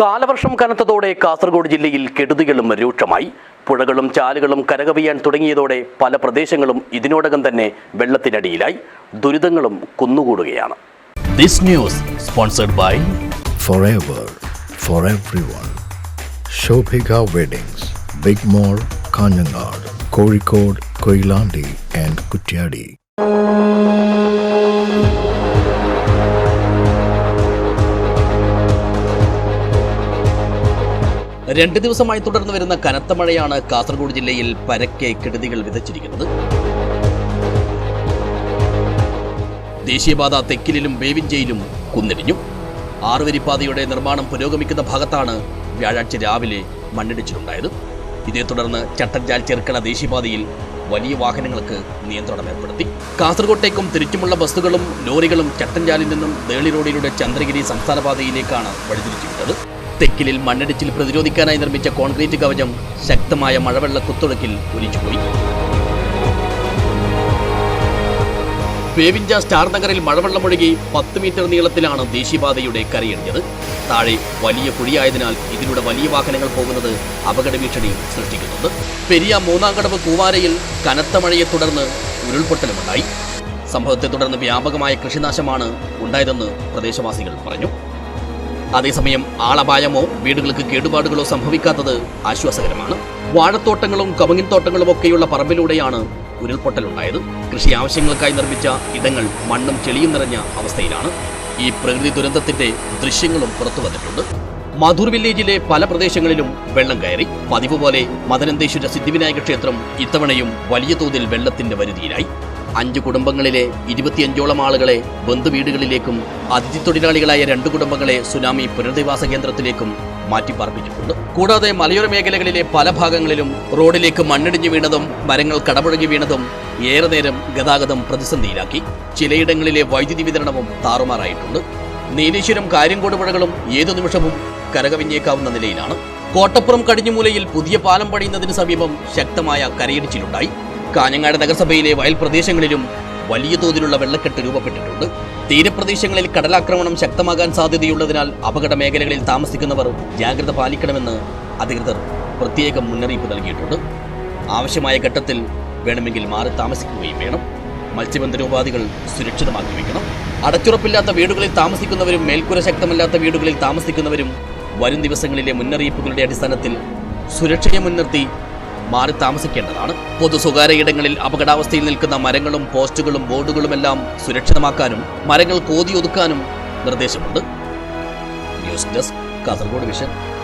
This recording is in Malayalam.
കാലവർഷം കനത്തതോടെ കാസർഗോഡ് ജില്ലയിൽ കെടുതികളും രൂക്ഷമായി പുഴകളും ചാലുകളും കരകവിയാൻ തുടങ്ങിയതോടെ പല പ്രദേശങ്ങളും ഇതിനോടകം തന്നെ വെള്ളത്തിനടിയിലായി ദുരിതങ്ങളും കുന്നുകൂടുകയാണ് This news sponsored by forever for everyone. Shobhika Weddings, Big Mall, Kanyanad, Kozhikode, Koilandi and Kutyadi. രണ്ട് ദിവസമായി തുടർന്ന് വരുന്ന കനത്ത മഴയാണ് കാസർഗോഡ് ജില്ലയിൽ പരക്കെ കെടുതികൾ വിതച്ചിരിക്കുന്നത്. ദേശീയപാത തെക്കിലും വേവിഞ്ചയിലും കുന്നിടിഞ്ഞു. ആറുവരിപ്പാതയുടെ നിർമ്മാണം പുരോഗമിക്കുന്ന ഭാഗത്താണ് വ്യാഴാഴ്ച രാവിലെ മണ്ണിടിച്ചിലുണ്ടായത്. ഇതേ തുടർന്ന് ചട്ടഞ്ചാൽ ചെറുക്കണ ദേശീയപാതയിൽ വലിയ വാഹനങ്ങൾക്ക് നിയന്ത്രണം ഏർപ്പെടുത്തി. കാസർകോട്ടേക്കും തിരിച്ചുമുള്ള ബസ്സുകളും ലോറികളും ചട്ടഞ്ചാലിൽ നിന്നും ദേളി റോഡിലൂടെ ചന്ദ്രഗിരി സംസ്ഥാനപാതയിലേക്കാണ് വഴിതിരിച്ചുവിട്ടത്. തെക്കിലിൽ മണ്ണിടിച്ചിൽ പ്രതിരോധിക്കാനായി നിർമ്മിച്ച കോൺക്രീറ്റ് കവചം ശക്തമായ മഴവെള്ള കുത്തൊഴുക്കിൽ ഒലിച്ചുപോയി. പേവിഞ്ച സ്റ്റാർ നഗറിൽ മഴവെള്ളമൊഴുകി പത്ത് മീറ്റർ നീളത്തിലാണ് ദേശീയപാതയുടെ കരയിടിഞ്ഞത് താഴെ വലിയ കുഴിയായതിനാൽ ഇതിലൂടെ വലിയ വാഹനങ്ങൾ പോകുന്നത് അപകട ഭീഷണി സൃഷ്ടിക്കുന്നുണ്ട്. പെരിയ മൂന്നാം കടവ് കൂവാരയിൽ കനത്ത മഴയെ തുടർന്ന് ഉരുൾപൊട്ടലുമുണ്ടായി. സംഭവത്തെ തുടർന്ന് വ്യാപകമായ കൃഷിനാശമാണ് ഉണ്ടായതെന്ന് പ്രദേശവാസികൾ പറഞ്ഞു. അതേസമയം ആളപായമോ വീടുകൾക്ക് കേടുപാടുകളോ സംഭവിക്കാത്തത് ആശ്വാസകരമാണ്. വാഴത്തോട്ടങ്ങളും കമുങ്ങിൻ തോട്ടങ്ങളും ഒക്കെയുള്ള പറമ്പിലൂടെയാണ് ഉരുൾപൊട്ടലുണ്ടായത്. കൃഷി ആവശ്യങ്ങൾക്കായി നിർമ്മിച്ച ഇടങ്ങൾ മണ്ണും ചെളിയും നിറഞ്ഞ അവസ്ഥയിലാണ്. ഈ പ്രകൃതി ദുരന്തത്തിന്റെ ദൃശ്യങ്ങളും പുറത്തു വന്നിട്ടുണ്ട്. മധുർ വില്ലേജിലെ പല പ്രദേശങ്ങളിലും വെള്ളം കയറി. പതിവ് പോലെ മദനന്തേശ്വര സിദ്ധിവിനായക ക്ഷേത്രം ഇത്തവണയും വലിയ തോതിൽ വെള്ളത്തിന്റെ വരുതിയിലായി അഞ്ച് കുടുംബങ്ങളിലെ ഇരുപത്തിയഞ്ചോളം ആളുകളെ ബന്ധുവീടുകളിലേക്കും അതിഥി തൊഴിലാളികളായ രണ്ട് കുടുംബങ്ങളെ സുനാമി പുനരധിവാസ കേന്ദ്രത്തിലേക്കും മാറ്റിപ്പാർപ്പിച്ചിട്ടുണ്ട്. കൂടാതെ മലയോര മേഖലകളിലെ പല ഭാഗങ്ങളിലും റോഡിലേക്ക് മണ്ണിടിഞ്ഞു വീണതും മരങ്ങൾ കടപുഴകി വീണതും ഏറെ നേരം ഗതാഗതം പ്രതിസന്ധിയിലാക്കി. ചിലയിടങ്ങളിലെ വൈദ്യുതി വിതരണവും താറുമാറായിട്ടുണ്ട്. നീലേശ്വരം കാര്യംകോട് പുഴകളും ഏതു നിമിഷവും കരകവിഞ്ഞേക്കാവുന്ന നിലയിലാണ്. കോട്ടപ്പുറം കടിഞ്ഞുമൂലയിൽ പുതിയ പാലം പണിയുന്നതിന് സമീപം ശക്തമായ കരയിടിച്ചിലുണ്ടായി. കാഞ്ഞങ്ങാട് നഗരസഭയിലെ വയൽ പ്രദേശങ്ങളിലും വലിയ തോതിലുള്ള വെള്ളക്കെട്ട് രൂപപ്പെട്ടിട്ടുണ്ട്. തീരപ്രദേശങ്ങളിൽ കടലാക്രമണം ശക്തമാകാൻ സാധ്യതയുള്ളതിനാൽ അപകട മേഖലകളിൽ താമസിക്കുന്നവർ ജാഗ്രത പാലിക്കണമെന്ന് അധികൃതർ പ്രത്യേകം മുന്നറിയിപ്പ് നൽകിയിട്ടുണ്ട്. ആവശ്യമായ ഘട്ടത്തിൽ വേണമെങ്കിൽ മാറി താമസിക്കുകയും വേണം. മത്സ്യബന്ധനോപാധികൾ സുരക്ഷിതമാക്കി വയ്ക്കണം. അടച്ചുറപ്പില്ലാത്ത വീടുകളിൽ താമസിക്കുന്നവരും മേൽക്കൂര ശക്തമല്ലാത്ത വീടുകളിൽ താമസിക്കുന്നവരും വരും ദിവസങ്ങളിലെ മുന്നറിയിപ്പുകളുടെ അടിസ്ഥാനത്തിൽ സുരക്ഷയെ മുൻനിർത്തി മാറി താമസിക്കേണ്ടതാണ്. പൊതു സ്വകാര്യ ഇടങ്ങളിൽ അപകടാവസ്ഥയിൽ നിൽക്കുന്ന മരങ്ങളും പോസ്റ്റുകളും ബോർഡുകളുമെല്ലാം സുരക്ഷിതമാക്കാനും മരങ്ങൾ കോതിയൊതുക്കാനും നിർദ്ദേശമുണ്ട്. News desk Kasaragod vision.